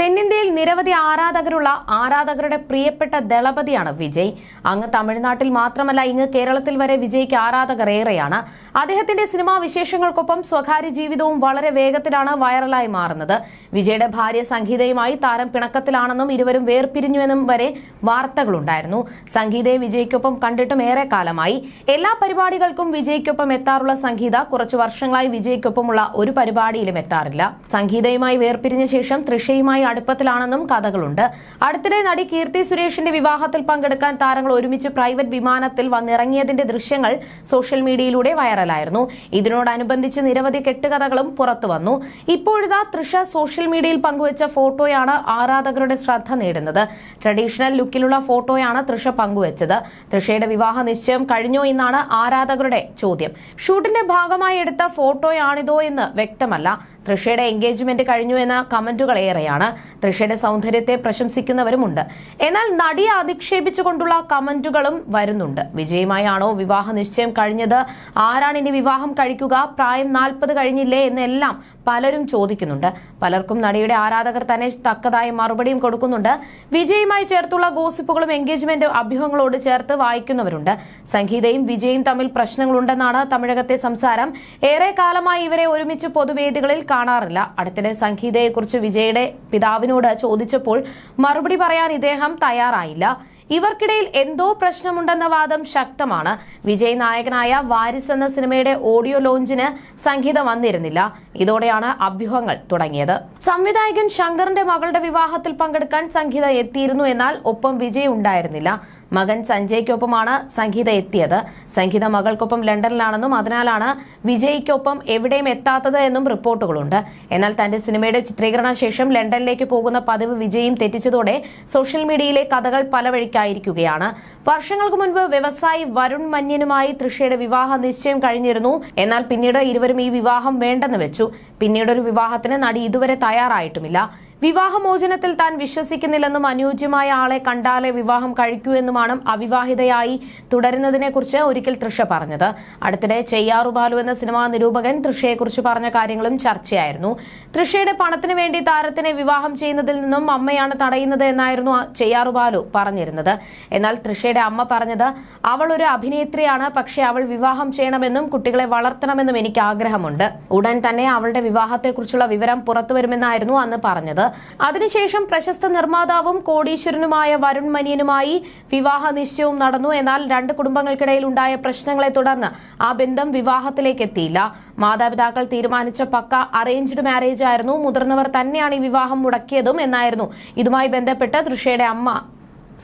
തെന്നിന്ത്യയിൽ നിരവധി ആരാധകരുള്ള ആരാധകരുടെ പ്രിയപ്പെട്ട ദളപതിയാണ് വിജയ്. അങ്ങ് തമിഴ്നാട്ടിൽ മാത്രമല്ല ഇങ്ങ് കേരളത്തിൽ വരെ വിജയ്ക്ക് ആരാധകർ ഏറെയാണ്. അദ്ദേഹത്തിന്റെ സിനിമാ വിശേഷങ്ങൾക്കൊപ്പം സ്വകാര്യ ജീവിതവും വളരെ വേഗത്തിലാണ് വൈറലായി മാറുന്നത്. വിജയുടെ ഭാര്യ സംഗീതയുമായി താരം പിണക്കത്തിലാണെന്നും ഇരുവരും വേർപിരിഞ്ഞുവെന്നും വരെ വാർത്തകളുണ്ടായിരുന്നു. സംഗീതയെ വിജയ്ക്കൊപ്പം കണ്ടിട്ടും ഏറെ കാലമായി. എല്ലാ പരിപാടികൾക്കും വിജയ്ക്കൊപ്പം എത്താറുള്ള സംഗീത കുറച്ചു വർഷങ്ങളായി വിജയ്ക്കൊപ്പമുള്ള ഒരു പരിപാടിയിലും എത്താറില്ല. സംഗീതയുമായി വേർപിരിഞ്ഞ ശേഷം തൃഷയുമായി അടുപ്പത്തിലാണെന്നും കഥകളുണ്ട്. അടുത്തിടെ നടി കീർത്തി സുരേഷിന്റെ വിവാഹത്തിൽ പങ്കെടുക്കാൻ താരങ്ങൾ ഒരുമിച്ച് പ്രൈവറ്റ് വിമാനത്തിൽ വന്നിറങ്ങിയതിന്റെ ദൃശ്യങ്ങൾ സോഷ്യൽ മീഡിയയിലൂടെ വൈറലായിരുന്നു. ഇതിനോടനുബന്ധിച്ച് നിരവധി കെട്ടുകഥകളും പുറത്തു വന്നു. ഇപ്പോഴിതാ തൃഷ സോഷ്യൽ മീഡിയയിൽ പങ്കുവച്ച ഫോട്ടോയാണ് ആരാധകരുടെ ശ്രദ്ധ നേടുന്നത്. ട്രഡീഷണൽ ലുക്കിലുള്ള ഫോട്ടോയാണ് തൃഷ പങ്കുവച്ചത്. തൃഷയുടെ വിവാഹ നിശ്ചയം കഴിഞ്ഞോ എന്നാണ് ആരാധകരുടെ ചോദ്യം. ഷൂട്ടിന്റെ ഭാഗമായി എടുത്ത ഫോട്ടോയാണിതോ എന്ന് വ്യക്തമല്ല. തൃഷയുടെ എൻഗേജ്മെന്റ് കഴിഞ്ഞു എന്ന കമന്റുകൾ ഏറെയാണ്. തൃഷയുടെ സൗന്ദര്യത്തെ പ്രശംസിക്കുന്നവരുമുണ്ട്. എന്നാൽ നടിയെ അധിക്ഷേപിച്ചുകൊണ്ടുള്ള കമന്റുകളും വരുന്നുണ്ട്. വിജയുമായാണോ വിവാഹ നിശ്ചയം കഴിഞ്ഞത്? ആരാണ് ഇനി വിവാഹം കഴിക്കുക? പ്രായം നാൽപ്പത് കഴിഞ്ഞില്ലേ എന്നെല്ലാം പലരും ചോദിക്കുന്നുണ്ട്. പലർക്കും നടിയുടെ ആരാധകർ തന്നെ തക്കതായ മറുപടിയും കൊടുക്കുന്നുണ്ട്. വിജയുമായി ചേർത്തുള്ള ഗോസിപ്പുകളും എൻഗേജ്മെന്റ് അഭ്യൂഹങ്ങളോട് ചേർത്ത് വായിക്കുന്നവരുണ്ട്. സംഗീതയും വിജയും തമ്മിൽ പ്രശ്നങ്ങളുണ്ടെന്നാണ് തമിഴകത്തെ സംസാരം. ഏറെ കാലമായി ഇവരെ ഒരുമിച്ച് പൊതുവേദികളിൽ കാണാറില്ല. അടുത്തിടെ സംഗീതയെക്കുറിച്ച് വിജയുടെ പിതാവിനോട് ചോദിച്ചപ്പോൾ മറുപടി പറയാൻ ഇദ്ദേഹം തയ്യാറായില്ല. ഇവർക്കിടയിൽ എന്തോ പ്രശ്നമുണ്ടെന്ന വാദം ശക്തമാണ്. വിജയ് നായകനായ വാരിസ് എന്ന സിനിമയുടെ ഓഡിയോ ലോഞ്ചിന് സംഗീതം വന്നിരുന്നില്ല. ഇതോടെയാണ് അഭ്യൂഹങ്ങൾ തുടങ്ങിയത്. സംവിധായകൻ ശങ്കറിന്റെ മകളുടെ വിവാഹത്തിൽ പങ്കെടുക്കാൻ സംഗീത എത്തിയിരുന്നു എന്നാൽ ഒപ്പം വിജയ് ഉണ്ടായിരുന്നില്ല. മകൻ സഞ്ജയ്ക്കൊപ്പമാണ് സംഗീത എത്തിയത്. സംഗീത മകൾക്കൊപ്പം ലണ്ടനിലാണെന്നും അതിനാലാണ് വിജയ്ക്കൊപ്പം എവിടെയും എത്താത്തത് എന്നും റിപ്പോർട്ടുകളുണ്ട്. എന്നാൽ തന്റെ സിനിമയുടെ ചിത്രീകരണ ശേഷം ലണ്ടനിലേക്ക് പോകുന്ന പതിവ് വിജയും തെറ്റിച്ചതോടെ സോഷ്യൽ മീഡിയയിലെ കഥകൾ പല വഴിക്കായിരിക്കുകയാണ്. വർഷങ്ങൾക്ക് മുൻപ് വ്യവസായി വരുൺ മന്യനുമായി തൃഷയുടെ വിവാഹ നിശ്ചയം കഴിഞ്ഞിരുന്നു. എന്നാൽ പിന്നീട് ഇരുവരും ഈ വിവാഹം വേണ്ടെന്ന് വെച്ചു. പിന്നീടൊരു വിവാഹത്തിന് നടി ഇതുവരെ തയ്യാറായിട്ടുമില്ല. വിവാഹമോചനത്തിൽ താൻ വിശ്വസിക്കുന്നില്ലെന്നും അനുയോജ്യമായ ആളെ കണ്ടാലേ വിവാഹം കഴിക്കൂ എന്നുമാണ് അവിവാഹിതയായി തുടരുന്നതിനെക്കുറിച്ച് ഒരിക്കൽ തൃഷ പറഞ്ഞത്. അടുത്തിടെ ചെയ്യാറു ബാലു എന്ന സിനിമാ നിരൂപകൻ തൃഷയെക്കുറിച്ച് പറഞ്ഞ കാര്യങ്ങളും ചർച്ചയായിരുന്നു. തൃഷയുടെ പണത്തിനു വേണ്ടി താരത്തിനെ വിവാഹം ചെയ്യുന്നതിൽ നിന്നും അമ്മയാണ് തടയുന്നത് എന്നായിരുന്നു ചെയ്യാറു ബാലു പറഞ്ഞിരുന്നത്. എന്നാൽ തൃഷയുടെ അമ്മ പറഞ്ഞത് അവൾ ഒരു അഭിനേത്രിയാണ് പക്ഷേ അവൾ വിവാഹം ചെയ്യണമെന്നും കുട്ടികളെ വളർത്തണമെന്നും എനിക്ക് ആഗ്രഹമുണ്ട്. ഉടൻ തന്നെ അവളുടെ വിവാഹത്തെക്കുറിച്ചുള്ള വിവരം പുറത്തുവരുമെന്നായിരുന്നു അന്ന് പറഞ്ഞത്. അതിനുശേഷം പ്രശസ്ത നിർമ്മാതാവും കോടീശ്വരനുമായ വരുൺ മനിയനുമായി വിവാഹ നിശ്ചയവും നടന്നു. എന്നാൽ രണ്ട് കുടുംബങ്ങൾക്കിടയിൽ ഉണ്ടായ പ്രശ്നങ്ങളെ തുടർന്ന് ആ ബന്ധം വിവാഹത്തിലേക്ക് എത്തിയില്ല. മാതാപിതാക്കൾ തീരുമാനിച്ച പക്ക അറേഞ്ച്ഡ് മാരേജ് ആയിരുന്നു. മുതിർന്നവർ തന്നെയാണ് ഈ വിവാഹം മുടക്കിയതും എന്നായിരുന്നു. ഇതുമായി ബന്ധപ്പെട്ട് തൃഷയുടെ അമ്മ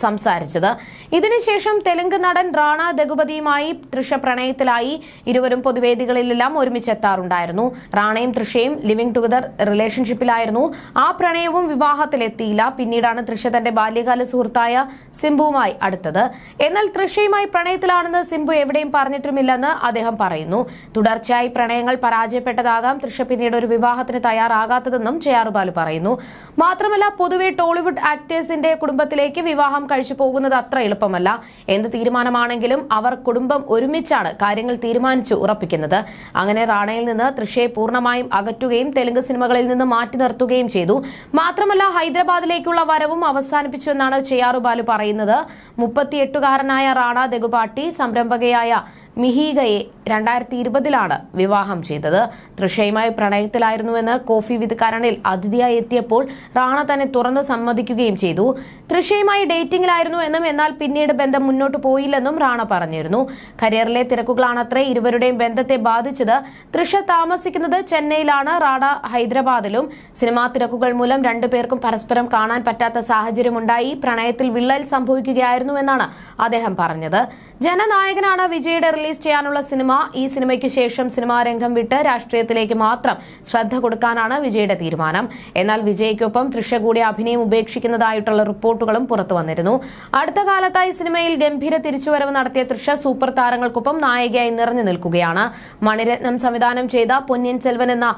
സംസാരിച്ചത്. ഇതിനുശേഷം തെലുങ്ക് നടൻ റാണ ദഗുപതിയുമായി തൃഷ പ്രണയത്തിലായി ഇരുവരും പൊതുവേദികളിലെല്ലാം ഒരുമിച്ചെത്താറുണ്ടായിരുന്നു റാണയും തൃഷയും ലിവിംഗ് ടുഗദർ റിലേഷൻഷിപ്പിലായിരുന്നു. ആ പ്രണയവും വിവാഹത്തിലെത്തിയില്ല. പിന്നീടാണ് തൃഷ തന്റെ ബാല്യകാല സുഹൃത്തായ സിംബുവുമായി അടുത്തത്. എന്നാൽ തൃഷയുമായി പ്രണയത്തിലാണെന്ന് സിംബു എവിടെയും പറഞ്ഞിട്ടുമില്ലെന്ന് അദ്ദേഹം പറയുന്നു. തുടർച്ചയായി പ്രണയങ്ങൾ പരാജയപ്പെട്ടതാകാം. തൃഷ പിന്നീട് ഒരു വിവാഹത്തിന് തയ്യാറാകാത്തതെന്നും ചെയ്യാറുബാലു പറയുന്നു. മാത്രമല്ല പൊതുവെ ടോളിവുഡ് ആക്ടേഴ്സിന്റെ കുടുംബത്തിലേക്ക് വിവാഹം കഴിച്ചു പോകുന്നത് അത്ര എളുപ്പമല്ല. എന്ത് തീരുമാനമാണെങ്കിലും അവർ കുടുംബം ഒരുമിച്ചാണ് കാര്യങ്ങൾ തീരുമാനിച്ചു ഉറപ്പിക്കുന്നത്. അങ്ങനെ റാണയിൽ നിന്ന് തൃശയെ പൂർണമായും അകറ്റുകയും തെലുങ്ക് സിനിമകളിൽ നിന്ന് മാറ്റി നിർത്തുകയും ചെയ്തു. മാത്രമല്ല ഹൈദരാബാദിലേക്കുള്ള വരവും അവസാനിപ്പിച്ചു എന്നാണ് ചെയ്യാറു ബാലു പറയുന്നത്. മുപ്പത്തിയെട്ടുകാരനായ റാണ ദഗുപാട്ടി സംരംഭകയായ മിഹീഗയെ രണ്ടായിരത്തി ഇരുപതിലാണ് വിവാഹം ചെയ്തത്. തൃഷയുമായി പ്രണയത്തിലായിരുന്നുവെന്ന് കോഫി വിത്ത് കരണിൽ അതിഥിയായി എത്തിയപ്പോൾ റാണ തന്നെ തുറന്ന് സമ്മതിക്കുകയും ചെയ്തു. തൃഷയുമായി ഡേറ്റിംഗിലായിരുന്നു എന്നും എന്നാൽ പിന്നീട് ബന്ധം മുന്നോട്ട് പോയില്ലെന്നും റാണ പറഞ്ഞിരുന്നു. കരിയറിലെ തിരക്കുകളാണത്രേ ഇരുവരുടെയും ബന്ധത്തെ ബാധിച്ചത്. തൃഷ താമസിക്കുന്നത് ചെന്നൈയിലാണ് റാണ ഹൈദരാബാദിലും. സിനിമാ തിരക്കുകൾ മൂലം രണ്ടുപേർക്കും പരസ്പരം കാണാൻ പറ്റാത്ത സാഹചര്യമുണ്ടായി. പ്രണയത്തിൽ വിള്ളൽ സംഭവിക്കുകയായിരുന്നുവെന്നാണ് അദ്ദേഹം പറഞ്ഞത്. ജനനായകനാണ് വിജയുടെ റിലീസ് ചെയ്യാനുള്ള സിനിമ ഈ സിനിമയ്ക്ക് ശേഷം സിനിമാ രംഗം വിട്ട് രാഷ്ട്രീയത്തിലേക്ക് മാത്രം ശ്രദ്ധ കൊടുക്കാനാണ് വിജയുടെ തീരുമാനം. എന്നാൽ വിജയ്ക്കൊപ്പം തൃഷ കൂടി അഭിനയം ഉപേക്ഷിക്കുന്നതായിട്ടുള്ള റിപ്പോർട്ടുകളും പുറത്തു വന്നിരുന്നു. അടുത്ത കാലത്തായി സിനിമയിൽ ഗംഭീര തിരിച്ചുവരവ് നടത്തിയ തൃഷ സൂപ്പർ താരങ്ങൾക്കൊപ്പം നായികയായി നിറഞ്ഞു നിൽക്കുകയാണ്. മണിരത്നം സംവിധാനം ചെയ്ത പൊന്നിയൻ സെൽവൻ എന്ന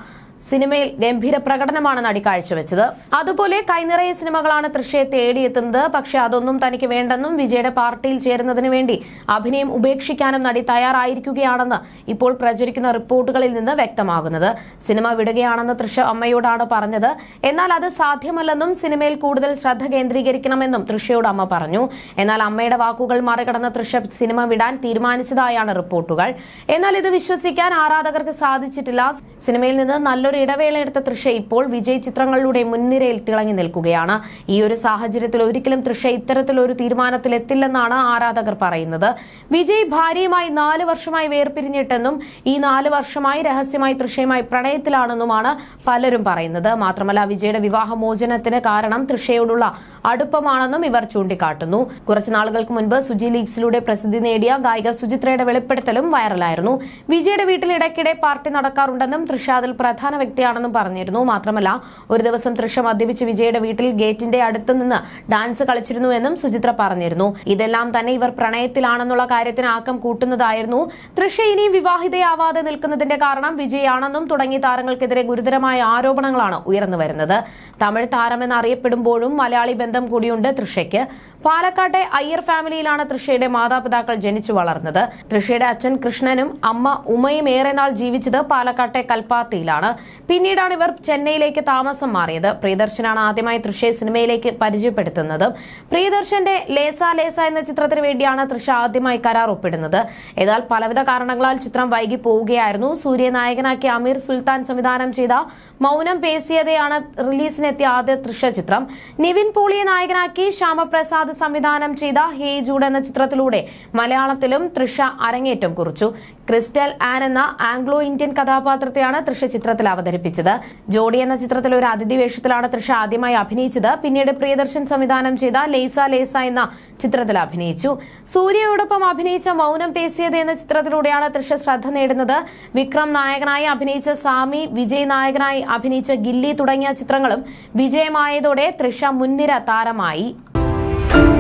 സിനിമയിൽ ഗംഭീര പ്രകടനമാണ് നടി കാഴ്ചവെച്ചത്. അതുപോലെ കൈനിറയ സിനിമകളാണ് തൃശയെ തേടിയെത്തുന്നത്. പക്ഷെ അതൊന്നും തനിക്ക് വേണ്ടെന്നും വിജയുടെ പാർട്ടിയിൽ ചേരുന്നതിനു വേണ്ടി അഭിനയം ഉപേക്ഷിക്കാനും നടി തയ്യാറായിരിക്കുകയാണെന്ന് ഇപ്പോൾ പ്രചരിക്കുന്ന റിപ്പോർട്ടുകളിൽ നിന്ന് വ്യക്തമാകുന്നത്. സിനിമ വിടുകയാണെന്ന് തൃശ അമ്മയോടാണ് പറഞ്ഞത്. എന്നാൽ അത് സാധ്യമല്ലെന്നും സിനിമയിൽ കൂടുതൽ ശ്രദ്ധ കേന്ദ്രീകരിക്കണമെന്നും തൃശയോട് അമ്മ പറഞ്ഞു. എന്നാൽ അമ്മയുടെ വാക്കുകൾ മറികടന്ന തൃഷ സിനിമ വിടാൻ തീരുമാനിച്ചതായാണ് റിപ്പോർട്ടുകൾ. എന്നാൽ ഇത് വിശ്വസിക്കാൻ ആരാധകർക്ക് സാധിച്ചിട്ടില്ല. സിനിമയിൽ നിന്ന് നല്ലൊരു ഇടവേള എടുത്ത തൃഷ ഇപ്പോൾ വിജയ് ചിത്രങ്ങളിലൂടെ മുൻനിരയിൽ തിളങ്ങി നിൽക്കുകയാണ്. ഈ ഒരു സാഹചര്യത്തിൽ ഒരിക്കലും തൃഷ ഇത്തരത്തിലൊരു തീരുമാനത്തിലെത്തില്ലെന്നാണ് ആരാധകർ പറയുന്നത്. വിജയ് ഭാര്യയുമായി നാല് വർഷമായി വേർപിരിഞ്ഞിട്ടെന്നും ഈ നാല് വർഷമായി രഹസ്യമായി തൃഷയുമായി പ്രണയത്തിലാണെന്നുമാണ് പലരും പറയുന്നത്. മാത്രമല്ല വിജയുടെ വിവാഹമോചനത്തിന് കാരണം തൃഷയോടുള്ള അടുപ്പമാണെന്നും ഇവർ ചൂണ്ടിക്കാട്ടുന്നു. കുറച്ചു നാളുകൾക്ക് മുൻപ് സുജി ലീഗ്സിലൂടെ പ്രസിദ്ധി നേടിയ ഗായിക സുചിത്രയുടെ വെളിപ്പെടുത്തലും വൈറലായിരുന്നു. വിജയുടെ വീട്ടിൽ ഇടയ്ക്കിടെ പാർട്ടി നടക്കാറുണ്ടെന്നും തൃഷ അതിൽ പ്രധാന വ്യക്തിയാണെന്നും പറഞ്ഞിരുന്നു. മാത്രമല്ല ഒരു ദിവസം തൃഷ മദ്യപിച്ച് വിജയുടെ വീട്ടിൽ ഗേറ്റിന്റെ അടുത്ത് നിന്ന് ഡാൻസ് കളിച്ചിരുന്നു എന്നും സുചിത്ര പറഞ്ഞിരുന്നു. ഇതെല്ലാം തന്നെ ഇവർ പ്രണയത്തിലാണെന്നുള്ള കാര്യത്തിന് ആക്കം കൂട്ടുന്നതായിരുന്നു. തൃഷ ഇനിയും വിവാഹിതയാവാതെ നിൽക്കുന്നതിന്റെ കാരണം വിജയാണെന്നും തുടങ്ങിയ താരങ്ങൾക്കെതിരെ ഗുരുതരമായ ആരോപണങ്ങളാണ് ഉയർന്നു വരുന്നത്. തമിഴ് താരമെന്ന് അറിയപ്പെടുമ്പോഴും മലയാളി ബന്ധം കൂടിയുണ്ട് തൃഷയ്ക്ക് പാലക്കാട്ടെ അയ്യർ ഫാമിലിയിലാണ് തൃഷയുടെ മാതാപിതാക്കൾ ജനിച്ചു വളർന്നത്. തൃഷയുടെ അച്ഛൻ കൃഷ്ണനും അമ്മ ഉമയും ഏറെ നാൾ ജീവിച്ചത് പാലക്കാട്ടെ കൽപ്പാത്തിയിലാണ്. പിന്നീടാണ് ഇവർ ചെന്നൈയിലേക്ക് താമസം മാറിയത്. പ്രിയദർശനാണ് ആദ്യമായി തൃഷയെ സിനിമയിലേക്ക് പരിചയപ്പെടുത്തുന്നത്. പ്രിയദർശന്റെ ലേസ ലേസ എന്ന ചിത്രത്തിന് വേണ്ടിയാണ് തൃഷ ആദ്യമായി കരാർ ഒപ്പിടുന്നത്. എന്നാൽ പലവിധ കാരണങ്ങളാൽ ചിത്രം വൈകി പോവുകയായിരുന്നു. സൂര്യ നായകനാക്കി അമീർ സുൽത്താൻ സംവിധാനം ചെയ്ത മൗനം പേസിയതയാണ് റിലീസിനെത്തിയ ആദ്യ തൃഷ ചിത്രം. നിവിൻ പോളിയെ നായകനാക്കി ശ്യാമപ്രസാദ് സംവിധാനം ചെയ്ത ഹേ ജൂഡ് എന്ന ചിത്രത്തിലൂടെ മലയാളത്തിലും തൃഷ അരങ്ങേറ്റം കുറിച്ചു. ക്രിസ്റ്റൽ ആൻ എന്ന ആംഗ്ലോ ഇന്ത്യൻ കഥാപാത്രത്തെയാണ് തൃഷ ചിത്രത്തിൽ അവതരിപ്പിച്ചത്. ജോഡി എന്ന ചിത്രത്തിൽ ഒരു അതിഥി വേഷത്തിലാണ് തൃഷ ആദ്യമായി അഭിനയിച്ചത്. പിന്നീട് പ്രിയദർശൻ സംവിധാനം ചെയ്ത ലേസ ലേസ എന്ന ചിത്രത്തിൽ അഭിനയിച്ചു. സൂര്യയോടൊപ്പം അഭിനയിച്ച മൗനം പേസിയത് എന്ന ചിത്രത്തിലൂടെയാണ് തൃഷ ശ്രദ്ധ നേടുന്നത്. വിക്രം നായകനായി അഭിനയിച്ച സാമി വിജയ് നായകനായി അഭിനയിച്ച ഗില്ലി തുടങ്ങിയ ചിത്രങ്ങളും വിജയമായതോടെ തൃഷ മുൻനിര താരമായി. Bye.